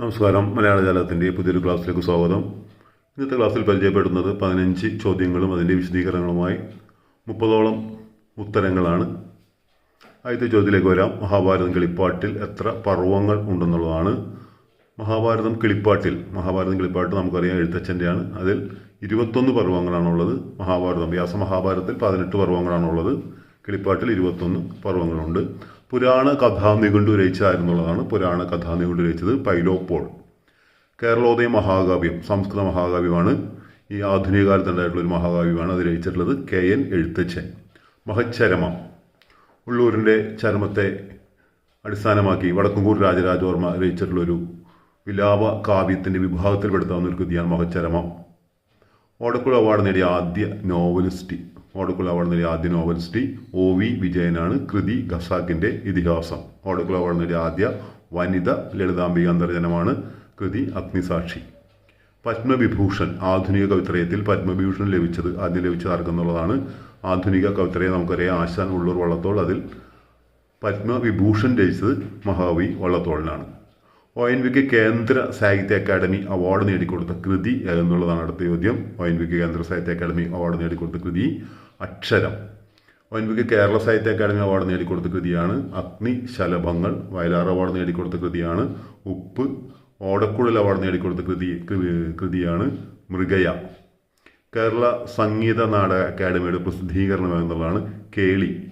നമസ്കാരം. മലയാള ജാലകത്തിന്റെ പുതിയൊരു ക്ലാസ്സിലേക്ക് സ്വാഗതം. ഇന്നത്തെ ക്ലാസ്സിൽ പരിചയപ്പെടുന്നത് പതിനഞ്ച് ചോദ്യങ്ങളും അതിന്റെ വിശദീകരണങ്ങളുമായി മുപ്പതോളം ഉത്തരങ്ങളാണ്. ആദ്യത്തെ ചോദ്യത്തിലേക്ക് വരാം. മഹാഭാരതം കിളിപ്പാട്ടിൽ എത്ര പർവങ്ങൾ ഉണ്ടെന്നുള്ളതാണ്. മഹാഭാരതം കിളിപ്പാട്ടിൽ മഹാഭാരതം കിളിപ്പാട്ട് നമുക്കറിയാം എഴുത്തച്ഛന്റെയാണ് അതിൽ ഇരുപത്തൊന്ന് പർവങ്ങളാണുള്ളത്. മഹാഭാരതം വ്യാസമഹാഭാരതത്തിൽ പതിനെട്ട് പർവങ്ങളാണുള്ളത്. കിളിപ്പാട്ടിൽ ഇരുപത്തൊന്ന് പർവങ്ങളുണ്ട്. പുരാണ കഥാ നിഘണ്ടു രചിച്ചായിരുന്നുള്ളതാണ് പുരാണ കഥാ നിഘണ്ടു രചിച്ചത് പൈലോപ്പോൾ കേരളോദയ മഹാകാവ്യം സംസ്കൃത മഹാകാവ്യമാണ്. ഈ ആധുനിക കാലത്തുണ്ടായിട്ടുള്ള ഒരു മഹാകാവ്യമാണ് അത് രചിച്ചിട്ടുള്ളത് കെ എൻ എഴുത്തച്ഛൻ. മഹച്ചരമം ഉള്ളൂരിന്റെ ചരമത്തെ അടിസ്ഥാനമാക്കി വടക്കുംകൂർ രാജരാജവർമ്മ രചിച്ചിട്ടുള്ളൊരു വിലാപ കാവ്യത്തിന്റെ വിഭാഗത്തിൽപ്പെടുത്താവുന്ന ഒരു കൃതിയാണ് മഹച്ചരമം ഓടക്കുഴ അവാർഡ് നേടിയ ആദ്യ നോവലിസ്റ്റ്. ഓടക്കുഴ അവാർഡ് നേടിയ ആദ്യ നോവലിസ്റ്റ് ഒ വി വിജയനാണ് കൃതി ഖസാക്കിന്റെ ഇതിഹാസം. ഓടക്കുള അവാർഡ് നേടിയ ആദ്യ വനിത ലളിതാംബിക അന്തർജനമാണ് കൃതി അഗ്നിസാക്ഷി. പത്മവിഭൂഷൺ ആധുനിക കവിത്രയത്തിൽ പത്മവിഭൂഷൺ ലഭിച്ചത് ആദ്യം ലഭിച്ചത് ആർക്കെന്നുള്ളതാണ്. ആധുനിക കവിത്രയെ നമുക്കറിയാം. ആശാൻ ഉള്ളൂർ വള്ളത്തോൾ അതിൽ പത്മവിഭൂഷൺ രചിച്ചത് മഹാവി വള്ളത്തോളിനാണ്. ഒ എൻ വിക്ക് കേന്ദ്ര സാഹിത്യ അക്കാദമി അവാർഡ് നേടിക്കൊടുത്ത കൃതി എന്നുള്ളതാണ് അടുത്ത ചോദ്യം. ഒ എൻ വിക്ക് കേന്ദ്ര സാഹിത്യ അക്കാദമി അവാർഡ് നേടിക്കൊടുത്ത കൃതി അക്ഷരം. ഒ എൻ കേരള സാഹിത്യ അക്കാദമി അവാർഡ് നേടിക്കൊടുത്ത കൃതിയാണ് അഗ്നി ശലഭങ്ങൾ. വയലാർ അവാർഡ് നേടിക്കൊടുത്ത കൃതിയാണ് ഉപ്പ്. ഓടക്കുഴൽ അവാർഡ് നേടിക്കൊടുത്ത കൃതി കൃതിയാണ് മൃഗയ. കേരള സംഗീത നാടക അക്കാദമിയുടെ പ്രസിദ്ധീകരണം എന്നുള്ളതാണ് കേളി.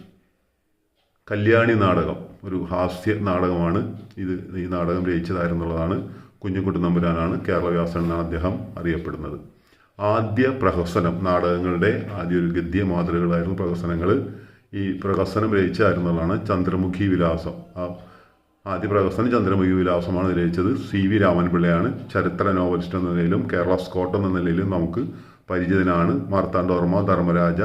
കല്യാണി നാടകം. ഒരു ഹാസ്യ നാടകമാണ് ഇത്. ഈ നാടകം രചിച്ചതായിരുന്നുള്ളതാണ് കുഞ്ഞുകുട്ടി നമ്പുരാനാണ് കേരളവ്യാസൻ എന്നാണ് അദ്ദേഹം അറിയപ്പെടുന്നത്. ആദ്യ പ്രഹസനം നാടകങ്ങളുടെ ആദ്യ ഒരു ഗദ്യ മാതൃകകളായിരുന്നു പ്രഹസനങ്ങൾ. ഈ പ്രഹസനം രചിച്ചായിരുന്നുള്ളതാണ് ചന്ദ്രമുഖി വിലാസം. ആ ആദ്യ പ്രഹസനം ചന്ദ്രമുഖി വിലാസമാണ് രചിച്ചത്. സി വി രാമൻപിള്ളയാണ്. ചരിത്ര നോവലിസ്റ്റ് എന്ന നിലയിലും കേരള സ്കോട്ട് എന്ന നിലയിലും നമുക്ക് പരിചിതനാണ്. മാർത്താണ്ഡവർമ്മ ധർമ്മരാജ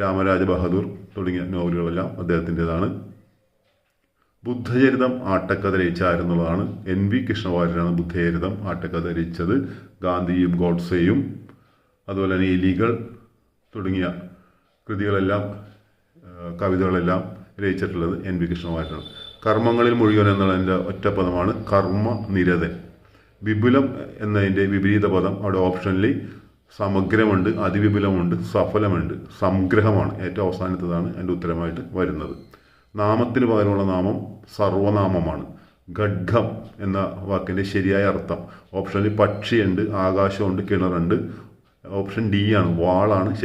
രാമരാജ ബഹദൂർ തുടങ്ങിയ നോവലുകളെല്ലാം അദ്ദേഹത്തിന്റെതാണ്. ബുദ്ധചരിതം ആട്ടക്കഥ രചിച്ചായിരുന്നുള്ളതാണ്. എൻ വി കൃഷ്ണവാര്യനാണ് ബുദ്ധചരിതം ആട്ടക്കഥ രചിച്ചത്. ഗാന്ധിയും ഗോഡ്സെയും അതുപോലെ തന്നെ എലികൾ തുടങ്ങിയ കൃതികളെല്ലാം കവിതകളെല്ലാം രചിച്ചിട്ടുള്ളത് എൻ വി കൃഷ്ണകുമാരനാണ് കർമ്മങ്ങളിൽ മുഴുവൻ എന്നുള്ളതിന്റെ ഒറ്റപ്പദമാണ് കർമ്മ നിരതൻ. വിപുലം എന്നതിന്റെ വിപരീത പദം അവിടെ ഓപ്ഷനിൽ സമഗ്രമുണ്ട് അതിവിപുലമുണ്ട് സഫലമുണ്ട് സംഗ്രഹമാണ്. ഏറ്റവും അവസാനത്തതാണ് എന്റെ ഉത്തരമായിട്ട് വരുന്നത്. നാമത്തിന് പകരമുള്ള നാമം സർവനാമമാണ്. ഖഡ്ഗം എന്ന വാക്കിന്റെ ശരിയായ അർത്ഥം. ഓപ്ഷനിൽ പക്ഷിയുണ്ട് ആകാശമുണ്ട് കിണറുണ്ട് ഓപ്ഷൻ ഡി ആണ് വാളാണ്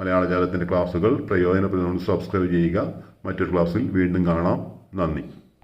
മലയാള ജാലത്തിന്റെ ക്ലാസ്സുകൾ പ്രയോജനപ്പെടുന്നതുകൊണ്ട് സബ്സ്ക്രൈബ് ചെയ്യുക. മറ്റൊരു ക്ലാസ്സിൽ വീണ്ടും കാണാം. നന്ദി.